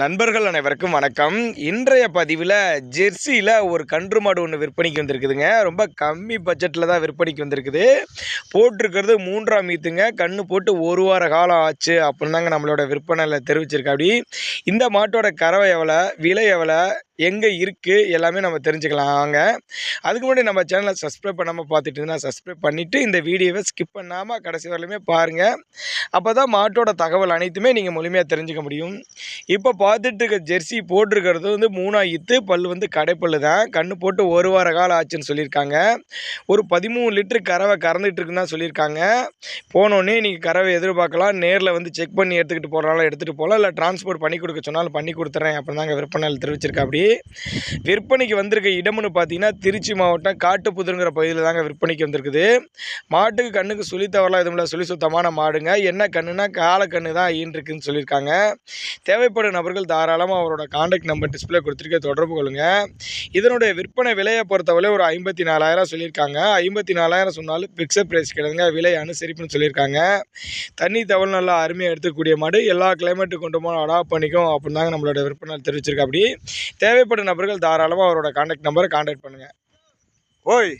நண்பர்கள் அனைவருக்கும் வணக்கம். இன்றைய பதிவில் ஜெர்சியில் ஒரு கன்று மாடு ஒன்று விற்பனைக்கு வந்திருக்குதுங்க. ரொம்ப கம்மி பட்ஜெட்டில் தான் விற்பனைக்கு வந்திருக்குது. போட்டிருக்கிறது மூன்றாம் ஈத்துங்க கன்று போட்டு ஒரு வார காலம் ஆச்சு அப்படின்னு தாங்க நம்மளோட விற்பனையில் தெரிவிச்சிருக்கா. அப்படி இந்த மாட்டோட கறவை எவ்வளோ விலை எவ்வளோ எங்கே இருக்குது எல்லாமே நம்ம தெரிஞ்சுக்கலாம். வாங்க. அதுக்கு முன்னாடி நம்ம சேனலை சப்ஸ்கிரைப் பண்ணாமல் பார்த்துட்டு இருந்தால் சப்ஸ்கிரைப் பண்ணிவிட்டு இந்த வீடியோவை ஸ்கிப் பண்ணாமல் கடைசி வரலையுமே பாருங்கள் அப்போ தான் மாட்டோட தகவல் அனைத்துமே நீங்கள் முழுமையாக தெரிஞ்சுக்க முடியும். இப்போ பார்த்துட்டு இருக்க ஜெர்சி போட்டிருக்கிறது வந்து மூணாயித்து பல் வந்து கடைப்பல் தான். கண்ணு போட்டு ஒரு வார காலம் ஆச்சுன்னு சொல்லியிருக்காங்க. ஒரு பதிமூணு லிட்டரு கறவை கறந்துட்டு இருக்குன்னு தான் சொல்லியிருக்காங்க. போனோடனே நீங்கள் கறவை எதிர்பார்க்கலாம். நேரில் வந்து செக் பண்ணி எடுத்துக்கிட்டு போகிறனால எடுத்துகிட்டு போகலாம். இல்லை டிரான்ஸ்போர்ட் பண்ணி கொடுக்க சொன்னாலும் பண்ணி கொடுத்துறேன் அப்படின்னு தாங்க விற்பனையில் தெரிவிச்சிருக்கா அப்படி விற்பனைக்கு வந்திருக்க இடம்னு பார்த்தீங்கன்னா திருச்சி மாவட்டம் காட்டுப்புதுங்கிற பகுதியில் தாங்க விற்பனைக்கு வந்திருக்குது. மாட்டுக்கு கண்ணுக்கு சுழி தவறலாம் எதுவும் இல்லை. சுழி சுத்தமான மாடுங்க. என்ன கண்ணுனா கால கண்ணு தான் ஈன்றிருக்குன்னு சொல்லியிருக்காங்க. தேவைப்படும் நபர்கள் தாராளமாக அவரோட காண்டாக்ட் நம்பர் டிஸ்பிளே கொடுத்துருக்க தொடர்பு கொள்ளுங்கள் இதனுடைய விற்பனை விலையை பொறுத்தவரை ஒரு ஐம்பத்தி நாலாயிரம் சொல்லியிருக்காங்க. ஐம்பத்தி நாலாயிரம் சொன்னாலும் பிக்சட் ப்ரைஸ் கிடையாதுங்க விலை அனுசரிப்புன்னு சொல்லியிருக்காங்க. தண்ணி தவள் நல்லா அருமையாக எடுத்துக்கூடிய மாடு. எல்லா கிளைமேட்டு கொண்டு போனால் அடாப்ட் பண்ணிக்கும். அப்படின்னு தாங்க நம்மளோட விற்பனை தெரிவிச்சிருக்கா அப்படி தேவைப்படும் நபர்கள் தாராளமாக அவரோட காண்டாக்ட் நம்பரை காண்டாக்ட் பண்ணுங்கள் ஓய்!